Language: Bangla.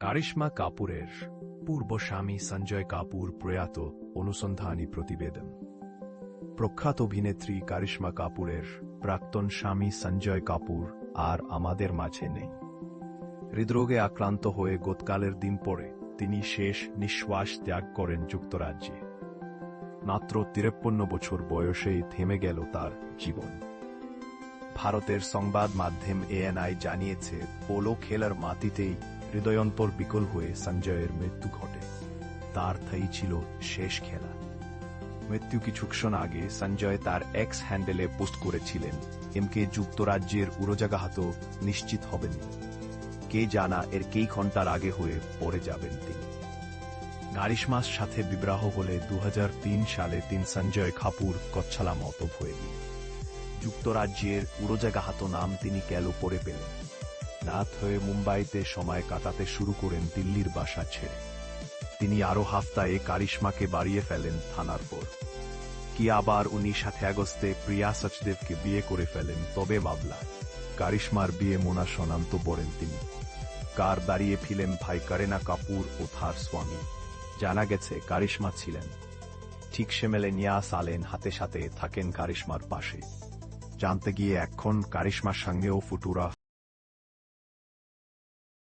কারিশ্মা কাপুরের পূর্ব স্বামী সঞ্জয় কাপুর প্রয়াত অনুসন্ধানী প্রতিবেদন। প্রখ্যাত অভিনেত্রী কারিশ্মা কাপুরের প্রাক্তন স্বামী সঞ্জয় কাপুর আর আমাদের মাঝে নেই। হৃদরোগে আক্রান্ত হয়ে গতকালের দিন পরে তিনি শেষ নিঃশ্বাস ত্যাগ করেন যুক্তরাজ্যে। মাত্র তিরেপ্পন্ন বছর বয়সেই থেমে গেল তার জীবন। ভারতের সংবাদ মাধ্যম এএনআই জানিয়েছে, পোলো খেলার মাটিতেই হৃদয়ন্তর বিকল হয়ে সঞ্জয়ের মৃত্যু ঘটে। তার তাই ছিল শেষ খেলা। মৃত্যু কিছুক্ষণ আগে সঞ্জয় তার এক্স হ্যান্ডেলে পোস্ট করেছিলেন এমকে যুক্তরাজ্যের উড়োজাগাহাত নিশ্চিত হবেন। কে জানা এর কেই ঘণ্টার আগে হয়ে পড়ে যাবেন তিনি। গারিশমাস সাথে বিবাহ হলে দু হাজার তিন সালে তিন সঞ্জয় খাপুর কচ্ছালা মত হয়ে গিয়ে যুক্তরাজ্যের উড়োজাগাহাত নাম তিনি কেন পড়ে পেলেন। রাত হয়ে মুম্বাইতে সময় কাটাতে শুরু করেন দিল্লির বাসা ছেড়ে। তিনি আরও হাফতায় কারিশ্মাকে বাড়িয়ে ফেলেন থানার পর। কি আবার উনি সাথে আগস্টে প্রিয়া সচদেবকে বিয়ে করে ফেলেন তবে বাবলা কারিশ্মার বিয়ে মোনা সনান্ত বলেন তিনি। কার দাঁড়িয়ে ফিলেন ভাই কারেনা কাপুর ও তার স্বামী। জানা গেছে কারিশ্মা ছিলেন। ঠিক সে মেলে নিয়াস আলেন হাতে সাথে থাকেন কারিশ্মার পাশে। জানতে গিয়ে এখন কারিশ্মার সঙ্গেও ফুটুরা